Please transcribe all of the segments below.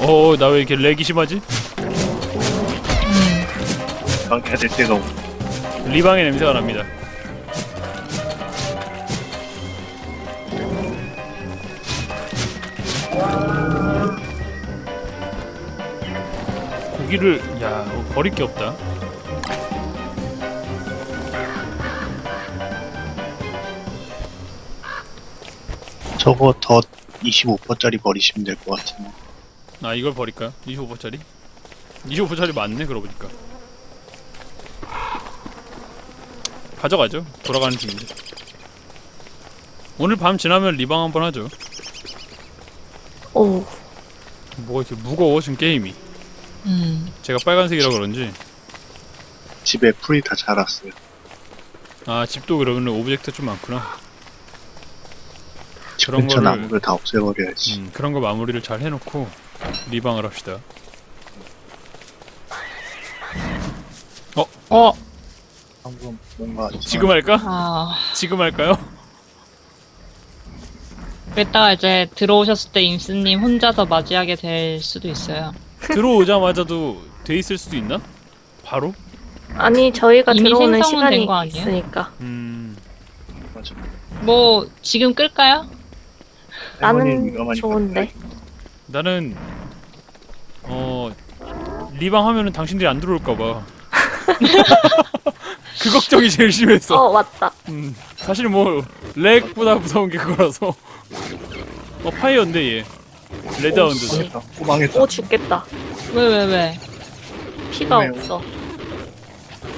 어, 나 왜 이렇게 렉이 심하지? 방해야 될 때가 없고 리방의 냄새가 납니다. 고기를 야 어, 버릴 게 없다. 저거 더 25%짜리 버리시면 될 것 같은데 아 이걸 버릴까요? 25%짜리? 25%짜리 맞네 그러고 보니까. 가져가죠. 돌아가는 중인데. 오늘 밤 지나면 리방 한번 하죠. 오, 뭐가 이렇게 무거워 지금 게임이. 음. 제가 빨간색이라 그런지. 집에 풀이 다 자랐어요 아 집도 그러면 오브젝트 좀 많구나. 집 그런 근처 거를- 나무를 다 없애버려야지 음, 그런 거 마무리를 잘 해놓고 리방을 합시다. 어, 방금 뭔가 지금 할까? 아. 지금 할까요? 그랬다가 이제 들어오셨을 때 임스님 혼자서 맞이하게 될 수도 있어요. 들어오자마자도 돼 있을 수도 있나? 바로? 아니 저희가 이미 들어오는 생성은 시간이 된거 아니에요? 있으니까 음, 맞아. 뭐 지금 끌까요? 할머니 나는 좋은데 나는 어 리방 하면은 당신들이 안 들어올까봐. 그 걱정이 제일 심했어. 어 왔다 음, 사실 뭐 렉보다 무서운 게 그거라서. 어 파이어인데 얘. 망했다. 오, 망했다. 오 죽겠다 왜, 왜, 왜? 피가 왜요? 없어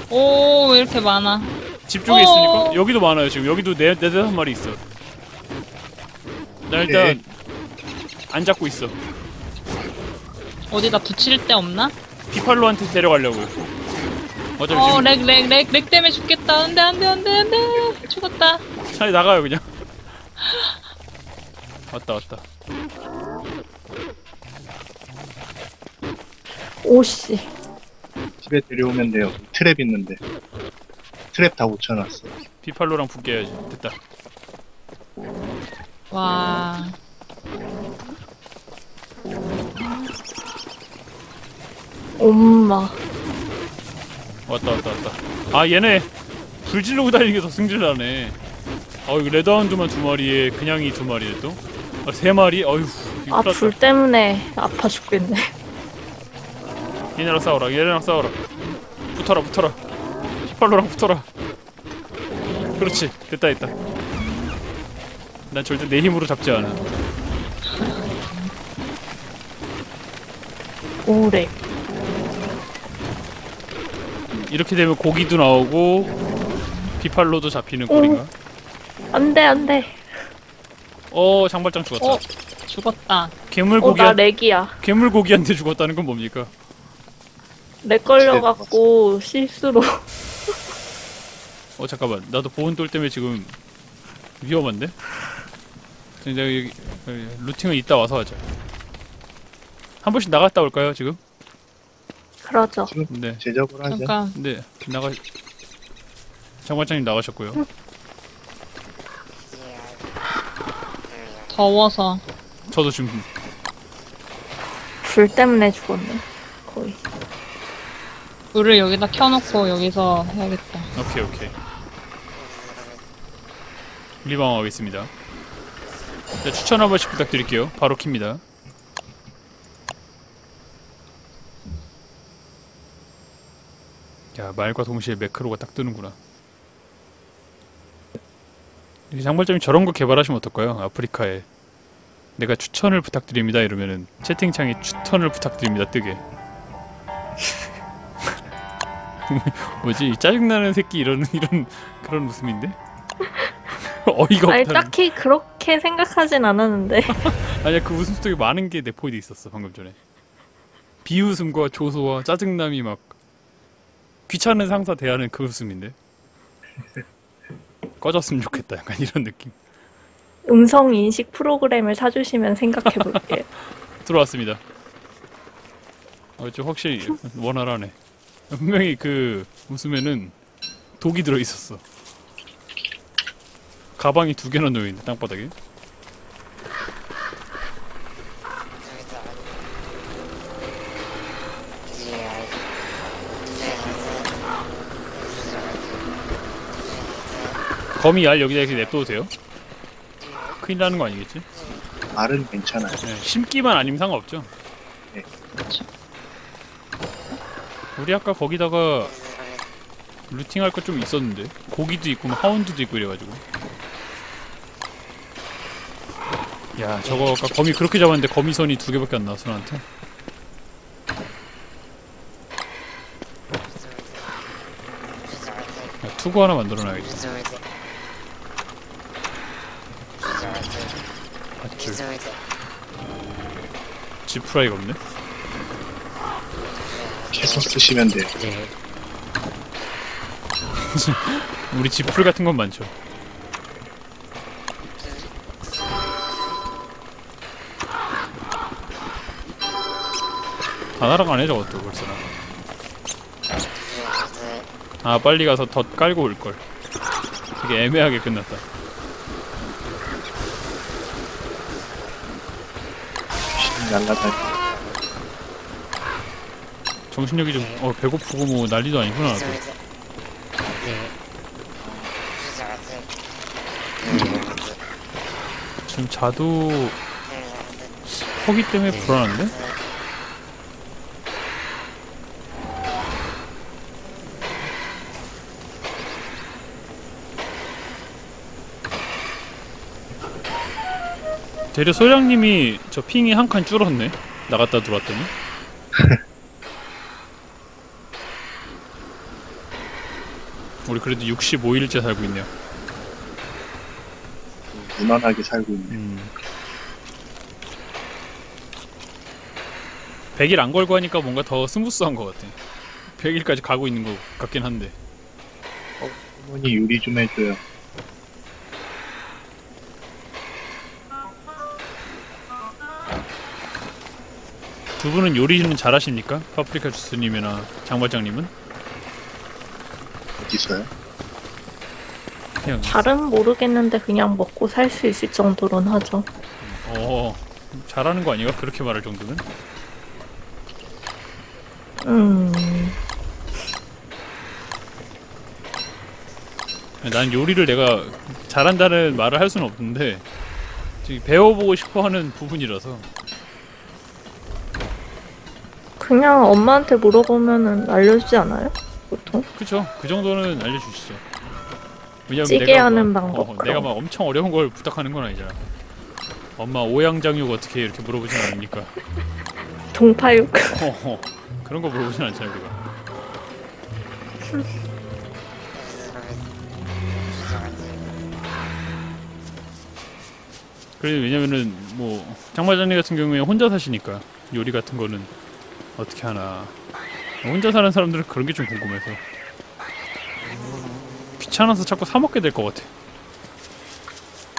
오, 왜 이렇게 많아? 집 쪽에 어. 있으니까 여기도 많아요 지금 여기도 네 네 다섯 마리 있어. 나 일단 네. 안 잡고 있어. 어디다 붙일 데 없나? 비팔로한테 데려가려고. 어차피 어, 지금 렉, 렉, 렉, 렉 때문에 죽겠다. 안 돼, 안 돼, 안 돼, 안 돼. 죽었다. 차라리 나가요 그냥. 왔다 왔다. 오씨 집에 데려오면 돼요. 트랩 있는데. 트랩 다 붙여놨어. 비팔로랑 붙게야지. 됐다. 와. 엄마 왔다 왔다 왔다. 아 얘네 불 지르고 다니는 게더 승질나네. 어 이거 레드하운드만 두 마리에 그냥이 두 마리에 또. 아, 세 마리? 어휴 아 불. 때문에 아파 죽겠네 얘네랑 싸워라 얘네랑 싸워라. 붙어라 붙어라. 비팔로랑 붙어라. 그렇지 됐다 됐다. 난 절대 내 힘으로 잡지 않아. 오래 이렇게 되면 고기도 나오고 비팔로도 잡히는 꼴인가? 안돼 안돼 어 장발장 죽었다. 어, 죽었다. 괴물 어나 렉이야 괴물 고기한테 죽었다는 건 뭡니까? 렉 걸려갖고 실수로 어 잠깐만 나도 보온돌 때문에 지금 위험한데? 여기 루팅은 이따 와서 하자. 한 번씩 나갔다 올까요 지금? 그러죠 지금 네. 제작을 하자. 잠깐. 네 나가 장관장님 나가셨고요. 더워서. 저도 지금 불 때문에 죽었네 거의 불을 여기다 켜놓고 여기서 해야겠다. 오케이 오케이 리방하겠습니다. 자, 추천 한 번씩 부탁드릴게요. 바로 킵니다. 야 말과 동시에 매크로가 딱 뜨는구나. 이 장발점이 저런 거 개발하시면 어떨까요? 아프리카에. 내가 추천을 부탁드립니다. 이러면은 채팅창에 추천을 부탁드립니다. 뜨게. 뭐지? 이 짜증나는 새끼 이런 이런 그런 웃음인데? 어이가 아니 없다는. 딱히 그렇게 생각하진 않았는데. 아니야 그 웃음 속에 많은 게 내 포인트 있었어 방금 전에. 비웃음과 조소와 짜증남이 막 귀찮은 상사 대하는 그 웃음인데. 꺼졌으면 좋겠다. 약간 이런 느낌. 음성 인식 프로그램을 사주시면 생각해 볼게요. 들어왔습니다. 어 좀 확실히 원활하네. 분명히 그 웃음에는 독이 들어있었어. 가방이 두 개나 놓여있네 땅바닥에 거미 알 여기다 이렇게 냅둬도 돼요? 큰일 나는 거 아니겠지? 알은 괜찮아요. 네, 심기만 아니면 상관없죠. 네. 그쵸. 우리 아까 거기다가 루팅할 거 좀 있었는데 고기도 있고 막 하운드도 있고 이래가지고. 야 저거 아까 거미 그렇게 잡았는데 거미선이 두 개밖에 안 나왔어 나한테. 야, 투구 하나 만들어놔야겠다. 지프라이가 없네. 채소 쓰시면 돼요. 우리 지풀 같은 건 많죠. 다 날아가네 저것도 벌써. 아 빨리 가서 덧 깔고 올 걸. 되게 애매하게 끝났다. 귀신 날라다니. 정신력이 좀 어, 배고프고 뭐 난리도 아니구나. 나도. 지금 자도 허기 때문에 불안한데? 대려 소장님이 저 핑이 한 칸 줄었네. 나갔다 들어왔더니. 우리 그래도 65일째 살고 있네요. 무난하게 살고 있네. 음. 100일 안 걸고 하니까 뭔가 더 스무스한 것 같아. 100일까지 가고 있는 것 같긴 한데. 어머니 요리 좀 해줘요. 두 분은 요리는 잘하십니까? 파프리카 주스님이나 장발장님은? 어디서요? 그냥 잘은 모르겠는데 그냥 먹고 살 수 있을 정도로는 하죠. 어 잘하는 거 아니가? 그렇게 말할 정도는? 음, 난 요리를 내가 잘한다는 말을 할 수는 없는데 지금 배워보고 싶어하는 부분이라서 그냥 엄마한테 물어보면은 알려주지 않아요? 보통? 그쵸 그 정도는 알려주시죠 왜냐면 찌개 내가 하는 막, 방법 어, 내가 거. 막 엄청 어려운 걸 부탁하는 건 아니잖아 엄마 오양장육 어떻게 해? 이렇게 물어보진 않으니까 동파육. 어허, 그런 거 물어보진 않잖아요 우리가 그래 왜냐면은 뭐 장마장님 같은 경우에 혼자 사시니까 요리 같은 거는 어떻게 하나 혼자 사는 사람들은 그런 게 좀 궁금해서 귀찮아서 자꾸 사 먹게 될 것 같아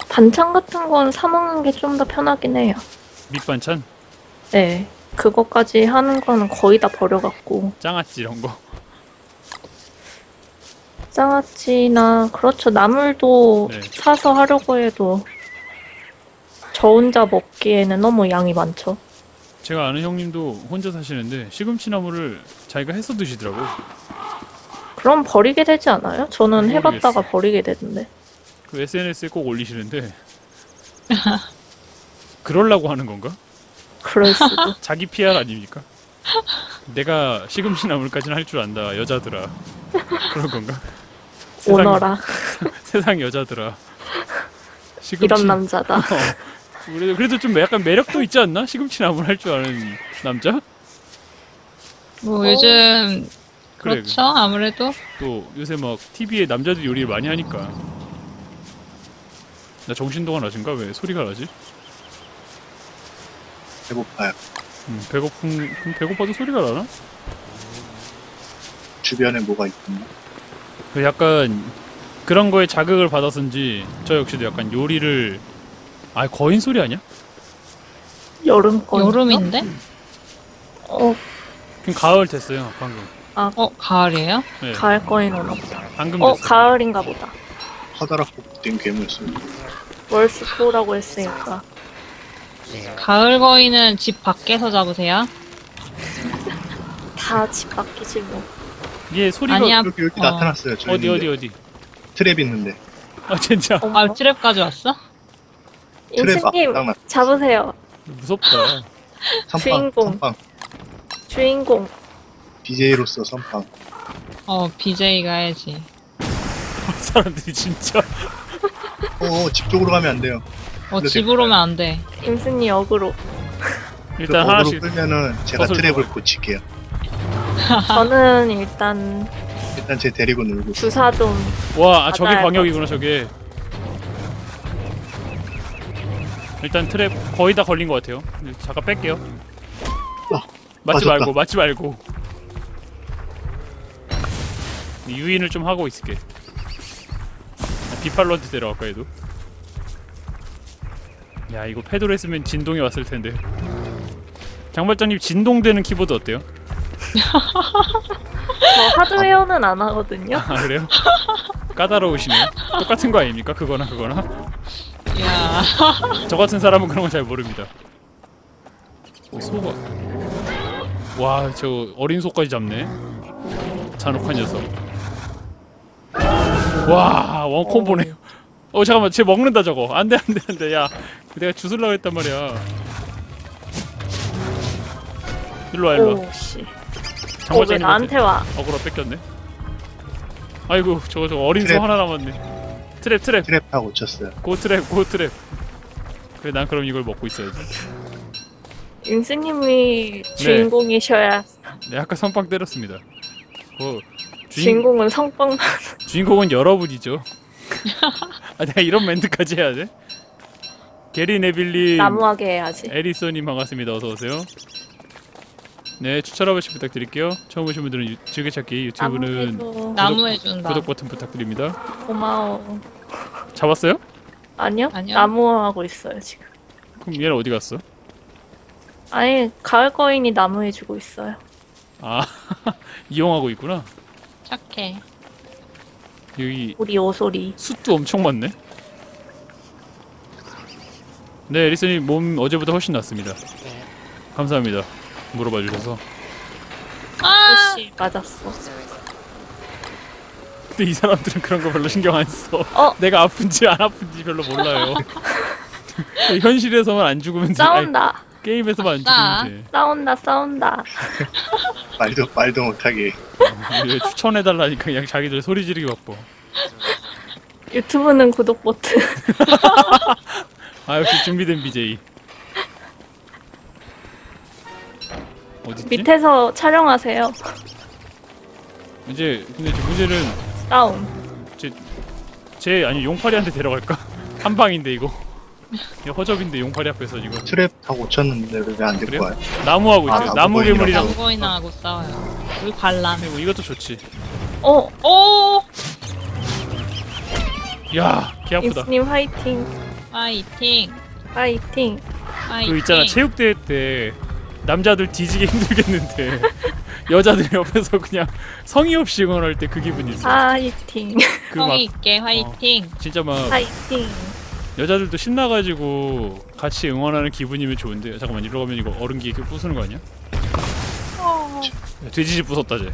반찬 같은 건 사 먹는 게 좀 더 편하긴 해요. 밑반찬 네. 그것까지 하는 거는 거의 다 버려갖고. 장아찌 이런 거 장아찌나, 그렇죠. 나물도 네. 사서 하려고 해도 저 혼자 먹기에는 너무 양이 많죠. 제가 아는 형님도 혼자 사시는데 시금치나물을 자기가 해서 드시더라고 그럼 버리게 되지 않아요? 저는 모르겠어. 해봤다가 버리게 되던데. 그 SNS에 꼭 올리시는데 그럴라고 하는 건가? 그럴 수도. 자기 PR 아닙니까? 내가 시금치 나물까지는 할 줄 안다 여자들아 그런 건가? 오너라. 세상 여자들아 시금치 이런 남자다. 어, 그래도, 그래도 좀 약간 매력도 있지 않나? 시금치 나물 할 줄 아는 남자? 뭐 어. 요즘 그래. 그렇죠 아무래도 또 요새 막 TV에 남자들 요리를 많이 하니까 나 정신도가 낮은가? 왜 소리가 나지? 배고파요. 음, 배고픔 그럼 배고파도 소리가 나나? 주변에 뭐가 있군요. 그 약간 그런 거에 자극을 받아서인지 저 역시도 약간 요리를 아 거인 소리 아니야? 여름 거. 여름인데 어, 그럼 가을 됐어요 방금 어 가을이에요 네, 가을 거인 오나 보다. 방금 어, 됐어 가을인가 보다. 커다랗고 된 괴물 쏘 월스포라고 했으니까. 가을 거인은 집 밖에서 잡으세요 다 집 밖이지 뭐. 얘 소리가 아니야 여기 여기 어. 나타났어요. 저 어디 어디 있는데. 어디 트랩 있는데 아 진짜 어머. 아 트랩까지 왔어? 맞 잡으세요. 무섭다. 선빵 주인공. 선빵 주인공. BJ로서 선빵 어 BJ가 해야지. 사람들이 진짜 어어 집 쪽으로 가면 안 돼요 어 그래도 집으로 오면 안 돼. 임스님 역으로. 일단 그 하나씩 끌면은 제가 트랩을 줘요. 고칠게요 저는 일단 일단 제 데리고 놀고 주사 좀 와 아, 저게. 광역이구나 저게. 일단 트랩 거의 다 걸린 것 같아요. 잠깐 뺄게요. 맞지 맞았다. 말고 맞지 말고. 유인을 좀 하고 있을게. 비팔로한테 데려갈까 얘도. 야 이거 패드로 했으면 진동이 왔을 텐데. 장발장님 진동되는 키보드 어때요? 저 하드웨어는 안 하거든요. 아 그래요? 까다로우시네요. 똑같은 거 아닙니까? 그거나 그거나. 야 저 같은 사람은 그런 건잘 모릅니다. 오, 소가. 와, 저 어린 소까지 잡네. 잔혹한 녀석. 와, 원콤보네요. 어, 잠깐만, 쟤 먹는다 저거. 안 돼, 안 돼, 안 돼. 야, 내가 주술라고 했단 말이야. 일로 와, 일로 와. 오 씨. 어, 나한테 와? 어그로 뺏겼네. 아이고, 저거 저거 어린 소 트랩. 하나 남았네. 트랩, 트랩. 트랩 다 고쳤어요 고 트랩, 고 트랩. 그래, 난 그럼 이걸 먹고 있어야지. 임스님이 네. 주인공이셔야 네, 아까 선빵 때렸습니다. 그 주인, 주인공은 성빵 주인공은 여러분이죠. 아, 내가 이런 멘트까지 해야 돼? 게리 네빌님, 나무하게 해야지. 에리소님 반갑습니다. 어서 오세요. 네, 추천 한 번씩 부탁드릴게요. 처음 오신 분들은 유, 즐겨찾기 유튜브는 나무해줘. 나무 해준다. 구독 버튼 부탁드립니다. 고마워. 잡았어요? 아니요? 아니요. 나무하고 있어요 지금. 그럼 얘는 어디 갔어? 아니 가을 거인이 나무해주고 있어요. 아, 이용하고 있구나. 착해. 여기 우리 오소리. 숯도 엄청 많네. 네, 에리소님 몸 어제보다 훨씬 낫습니다. 감사합니다. 물어봐 주셔서. 아 씨 맞았어. 근데 이 사람들은 그런 거 별로 신경 안 써. 어? 내가 아픈지 안 아픈지 별로 몰라요. 현실에서만 안 죽으면 돼. 싸운다. 아니, 게임에서만 안. 죽으면 돼. 싸운다. 싸운다. 말도 말도 못하게 왜 추천해달라니까 그냥 자기들 소리 지르기 바빠. 유튜브는 구독 버튼. 아 역시 준비된 BJ. 어딨지? 밑에서 촬영하세요. 이제 근데 이제 문제는 싸움. 제 아니 용팔이한테 데려갈까? 한 방인데 이거. 이거 허접인데 용팔이 앞에서 지금 트랩 다 고쳤는데 왜안 그래요? 될거 같아요 나무하고 있어요. 아, 나무 나무 괴물이랑. 나무거인하고 싸워요. 우리 반란. 그리고 이것도 좋지. 어, 오 야, 개 아프다. 임스님 화이팅. 파이팅. 화이팅. 파이팅. 그 있잖아 체육대회 때 남자들 뒤지게 힘들겠는데 여자들 옆에서 그냥 성의 없이 응원할 때 그 기분 있어. 화이팅. 그 막 성의 있게 화이팅. 진짜 막 화이팅. 여자들도 신나가지고 같이 응원하는 기분이면 좋은데 잠깐만 이러고 가면 이거 어른기 이렇게 부수는 거 아니야? 어, 야, 돼지집 부쉈다 쟤.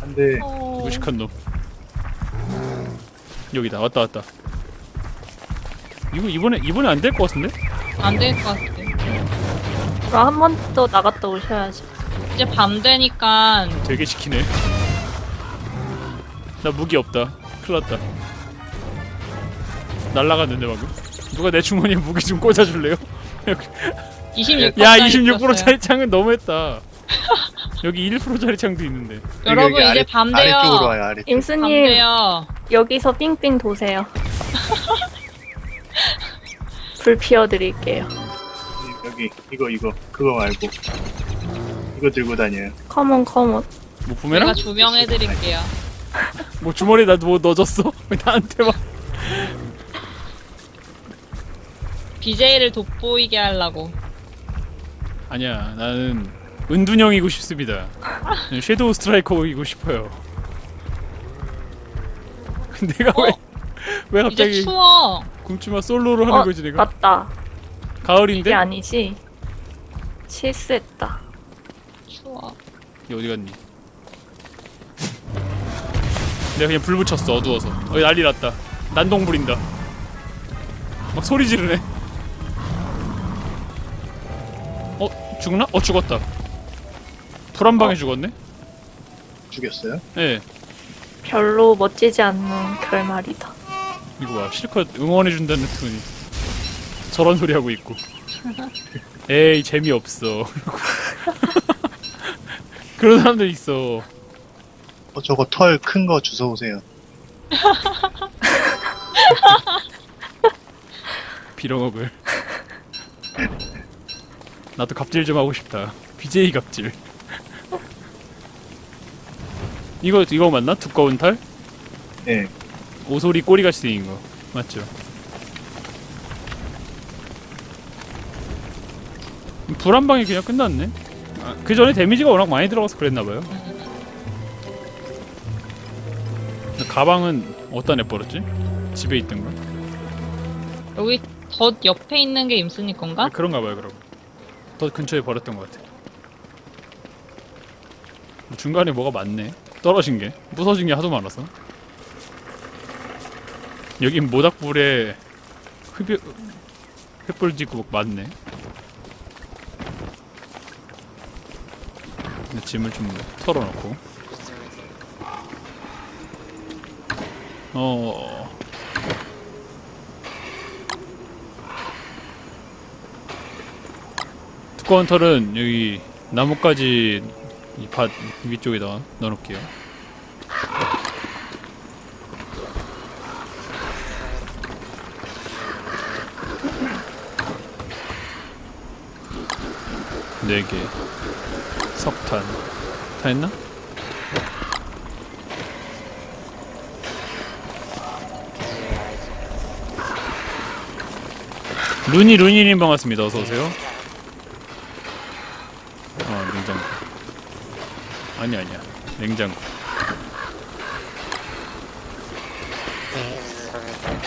근데 어. 무식한 놈. 여기다 왔다 왔다. 이거 이번에 이번에 안 될 것 같은데? 안될 것 같아. 그럼 한 번 더 나갔다 오셔야죠. 이제 밤 되니까 되게 시키네. 나 무기 없다. 큰일 났다. 날라갔는데 방금. 누가 내 주머니에 무기 좀 꽂아줄래요? 26%. 야 26%짜리 창은 너무했다. 여기 1%짜리 창도 있는데. 여러분 여기 이제 아래- 밤 돼요. 아래쪽으로 와요 아래 밤 임스님 돼요. 여기서 삥삥 도세요. 불 피워드릴게요. 여기 이거 이거 그거 말고 이거 들고 다녀요 컴온 컴온. 뭐 제가 부메랑? 조명해드릴게요. 뭐 주머니에 나뭐 넣어줬어? 왜 나한테 막. BJ를 돋보이게 하려고. 아니야 나는 은둔형이고 싶습니다. 저는 섀도우 스트라이커이고 싶어요. 내가 왜, 왜 이제 갑자기 추워. 굶주마 솔로로 하는 어, 거지 내가? 맞다. 가을인데? 이게 아니지. 실수했다. 추워. 얘 어디 갔니? 내가 그냥 불 붙였어 어두워서 어 난리 났다 난동 부린다. 막 소리 지르네. 어 죽나? 어 죽었다. 불 한 방에 죽었네. 죽였어요? 예. 별로 멋지지 않는 결말이다. 이거 봐 실컷 응원해준다는 톤이 저런 소리 하고 있고. 에이 재미없어. 그런 사람들 있어. 어, 저거 털 큰 거 주워 오세요. 빌어먹을. 나도 갑질 좀 하고 싶다. BJ 갑질. 이거 이거 맞나? 두꺼운 탈? 예. 오소리 꼬리같이 생긴 거 맞죠? 불 한 방에 그냥 끝났네. 아, 그 전에 데미지가 워낙 많이 들어가서 그랬나봐요. 가방은 어디다 내버렸지? 집에 있던 거? 여기 덧 옆에 있는 게 임순이 건가? 아, 그런가 봐요 그럼 더 근처에 버렸던 것 같아 뭐 중간에 뭐가 많네 떨어진 게 부서진 게 하도 많아서 여긴 모닥불에 흡여 횃불 짓고 막 많네 근데 짐을 좀 털어놓고 어 두꺼운 털은 여기 나뭇가지 이밭 위쪽에다 넣어놓을게요. 네 개. 석탄. 다 했나? 루니 루니님 반갑습니다. 어서 오세요. 어 냉장고 아니 아니야 냉장고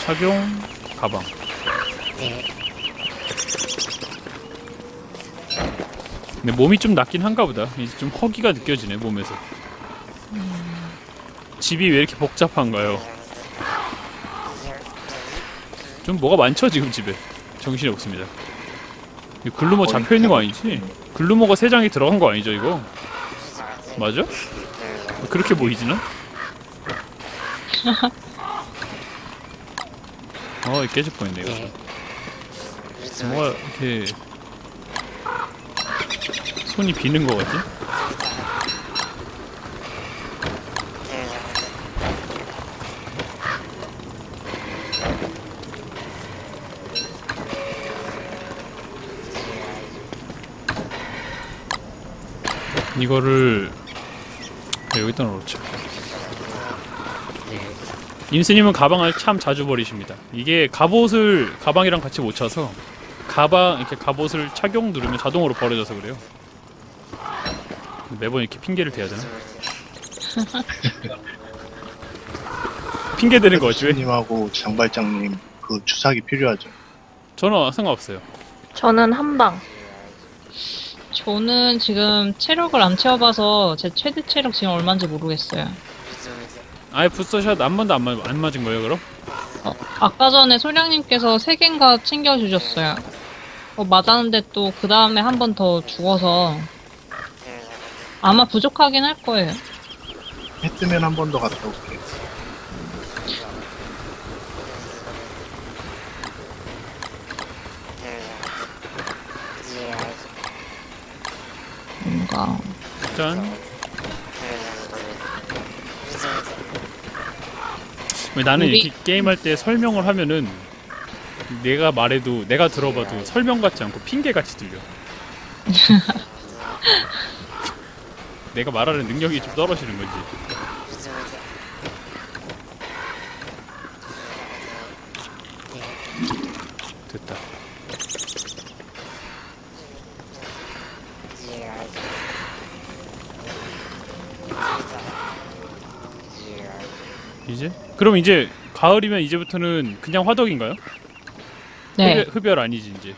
착용 가방 근데 몸이 좀 낫긴 한가 보다 이제 좀 허기가 느껴지네 몸에서 집이 왜 이렇게 복잡한가요 좀 뭐가 많죠 지금 집에 정신이 없습니다 글루머 잡혀 있는 거 아니지? 글루머가 세 장이 들어간 거 아니죠 이거? 맞아? 그렇게 보이지나? 어 깨질 뻔했네 이거 뭐가 이렇게 손이 비는 거 같지? 이거를 여기다 놓자. 임스님은 가방을 참 자주 버리십니다. 이게 갑옷을 가방이랑 같이 못 차서 가방 이렇게 갑옷을 착용 누르면 자동으로 버려져서 그래요. 매번 이렇게 핑계를 대야 되나? 핑계 대는 거지 왜? 님하고 장발장님 그 주사기 필요하죠. 저는 상관없어요. 저는 한 방. 저는 지금 체력을 안 채워봐서 제 최대 체력 지금 얼마인지 모르겠어요. 아예 부스터샷 한 번도 안, 맞, 안 맞은 거예요 그럼? 어, 아까 전에 소량님께서 세 개인가 챙겨주셨어요. 어, 맞았는데 또 그 다음에 한 번 더 죽어서 아마 부족하긴 할 거예요. 해 뜨면 한 번 더 갔다 올게요. 뭔가 짠. 왜 나는 우리- 이렇게 게임할 때 설명을 하면은 내가 말해도 내가 들어봐도 설명 같지 않고 핑계 같이 들려. 내가 말하는 능력이 좀 떨어지는 거지. 됐다. 이제? 그럼 이제 가을이면 이제부터는 그냥 화덕인가요? 네 흡열, 흡열 아니지 이제.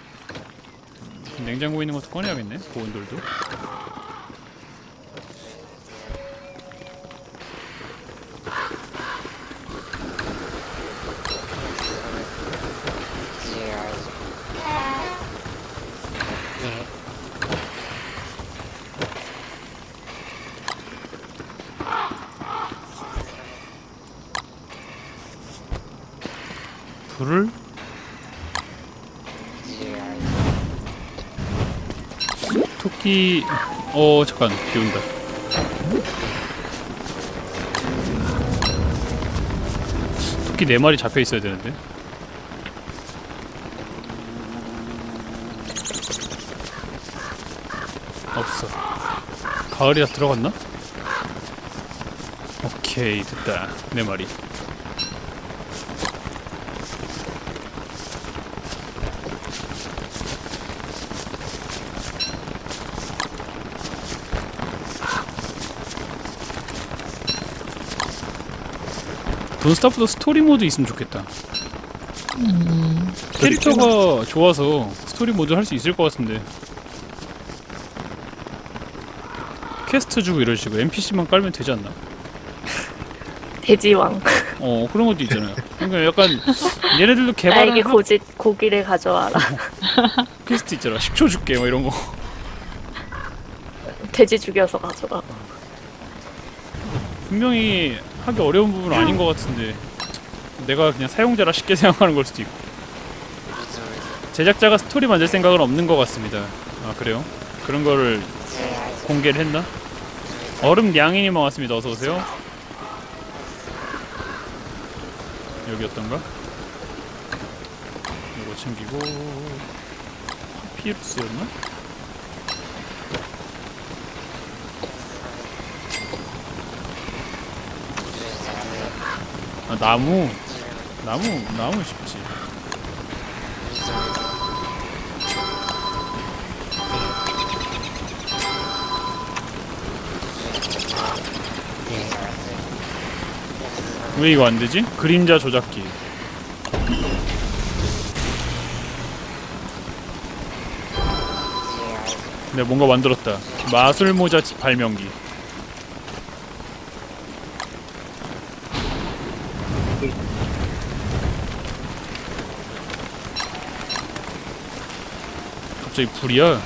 냉장고에 있는 것도 꺼내야겠네. 보온돌도. 어 잠깐 비 온다. 토끼 네 마리 잡혀 있어야 되는데. 없어. 가을이 다 들어갔나? 오케이 됐다. 네 마리 돈스타프도 스토리 모드 있으면 좋겠다. 음, 캐릭터가 좋아서 스토리 모드 할 수 있을 것 같은데. 퀘스트 주고 이런 식으로 NPC만 깔면 되지 않나? 돼지왕. 어 그런 것도 있잖아요. 그러니까 약간 얘네들도 개발을 나에게 하- 고지, 고기를 가져와라. 퀘스트 있잖아. 10초 줄게 뭐 이런 거. 돼지 죽여서 가져가. 분명히 하기 어려운 부분은 아닌 것 같은데 내가 그냥 사용자라 쉽게 생각하는 걸 수도 있고 제작자가 스토리 만들 생각은 없는 것 같습니다 아 그래요? 그런 거를 공개를 했나? 얼음 양이님 왔습니다 어서오세요 여기였던가? 이거 챙기고 파피루스였나? 아 나무. 나무 나무 쉽지. 왜 이거 안 되지? 그림자 조작기. 내가 뭔가 만들었다. 마술 모자 발명기 갑자기 불이야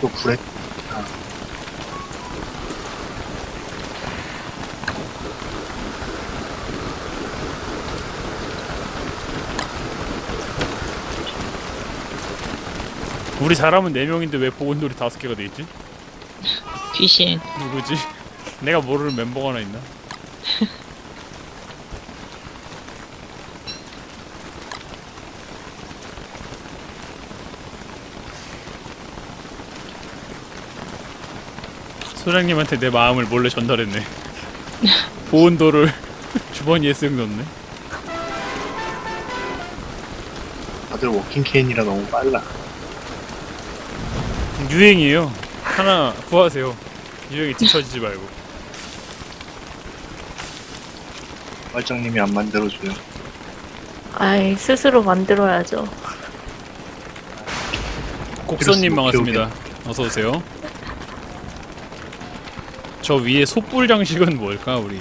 또 불에 우리 잘하면 4명인데 왜 보온돌이 5개가 돼 있지? 귀신. 누구지? 내가 모르는 멤버가 하나 있나? 소장님한테 내 마음을 몰래 전달했네. 보온도를 주머니에 쓱 넣네. 다들 워킹 케인이라 너무 빨라. 유행이에요. 하나 구하세요. 유행에 뒤처지지 말고. 말장님이 안 만들어줘요. 아이, 스스로 만들어야죠. 곡선님. 반갑습니다. 어서 오세요. 저 위에 솥불 장식은 뭘까 우리?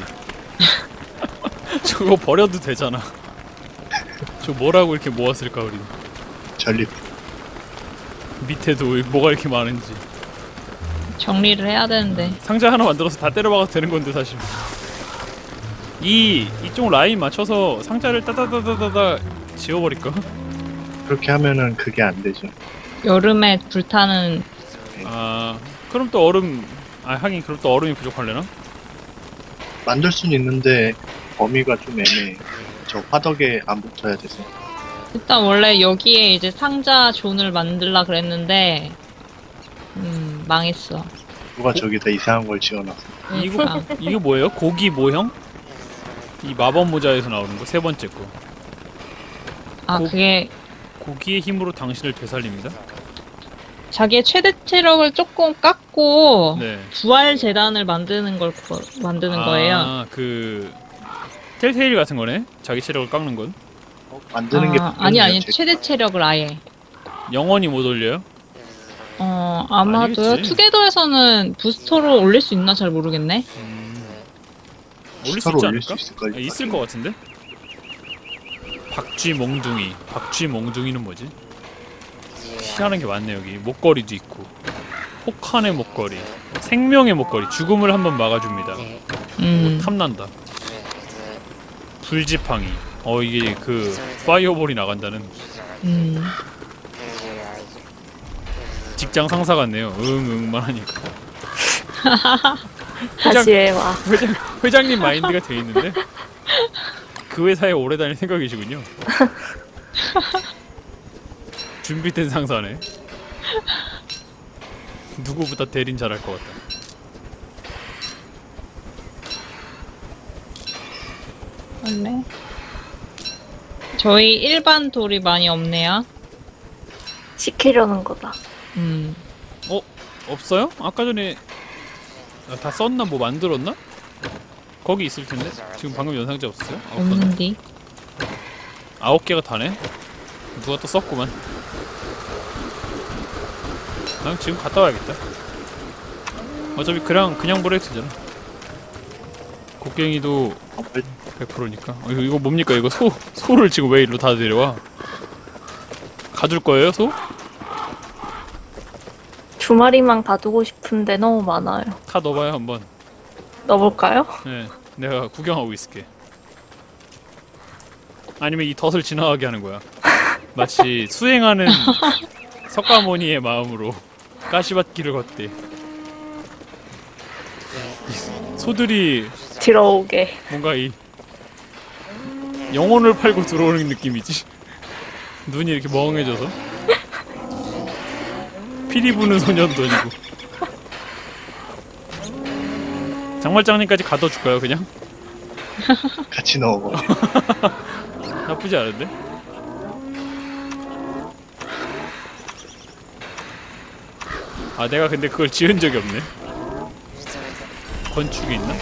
저거 버려도 되잖아. 저 뭐라고 이렇게 모았을까 우리? 전립 밑에도 뭐가 이렇게 많은지. 정리를 해야 되는데. 상자 하나 만들어서 다 때려박아도 되는 건데 사실. 이 이쪽 라인 맞춰서 상자를 따다다다다다 지워버릴까? 그렇게 하면은 그게 안 되죠. 여름에 불타는 아 그럼 또 얼음 아 하긴 그럼 또 얼음이 부족할래나? 만들 수는 있는데 범위가 좀 애매해. 저 화덕에 안 붙어야 돼서. 일단 원래 여기에 이제 상자 존을 만들라 그랬는데 음 망했어. 누가 저기다 이상한 걸 지어놨어. 이거 그러니까. 이거 뭐예요? 고기 모형? 이 마법 모자에서 나오는 거 세 번째 거. 아 고- 그게 고기의 힘으로 당신을 되살립니다. 자기의 최대 체력을 조금 깎고 네. 부활 재단을 만드는 걸 거- 만드는 거예요. 아, 그 텔테일 같은 거네. 자기 체력을 깎는 건. 어, 만드는 게 아, 아니 아니 분명해요, 최대 체력을 아예. 영원히 못 올려요. 어 아마도요. 아니겠지. 투게더에서는 부스터로 올릴 수 있나 잘 모르겠네. 음... 올릴 수 있지 올릴 않을까? 수. 아, 있을 것 같은데. 박쥐 몽둥이. 박쥐 몽둥이는 뭐지? 희한한 게 많네 여기. 목걸이도 있고. 혹한의 목걸이. 생명의 목걸이. 죽음을 한번 막아줍니다. 음. 탐난다. 불지팡이. 어 이게 그 파이어볼이 나간다는 음. 직장 상사 같네요. 응응만 하니까 다시 해와. 회장 회장님 마인드가 돼 있는데 그 회사에 오래 다닐 생각이시군요. 준비된 상사네. 누구보다 대린 잘할 것 같다. 원래 저희 일반 돌이 많이 없네요. 시키려는 거다. 음. 어 없어요? 아까 전에 아, 다 썼나 뭐 만들었나? 거기 있을 텐데 지금 방금 연상자 없어요? 아, 없었나? 없는디. 아홉 개가 다네. 누가 또 썼구만. 난 지금 갔다 와야겠다. 어차피 그냥 그냥 되잖아. 곡괭이도 어, 빨리 100%니까. 어, 이거, 이거 뭡니까? 이거 소 소를 지금 왜 일로 다 데려와? 가둘 거예요, 소? 두 마리만 가두고 싶은데 너무 많아요. 타 넣어봐요 한번. 넣어볼까요? 네, 내가 구경하고 있을게. 아니면 이 덫을 지나가게 하는 거야. 마치 수행하는 석가모니의 마음으로 가시밭길을 걷대. 이 소들이 들어오게. 뭔가 이 영혼을 팔고 들어오는 느낌이지. 눈이 이렇게 멍해져서 피리 부는 소년도 아니고. 장말장님까지 가둬줄까요, 그냥? 같이 넣어버려. 나쁘지 않은데? 아 내가 근데 그걸 지은 적이 없네 건축이 있나?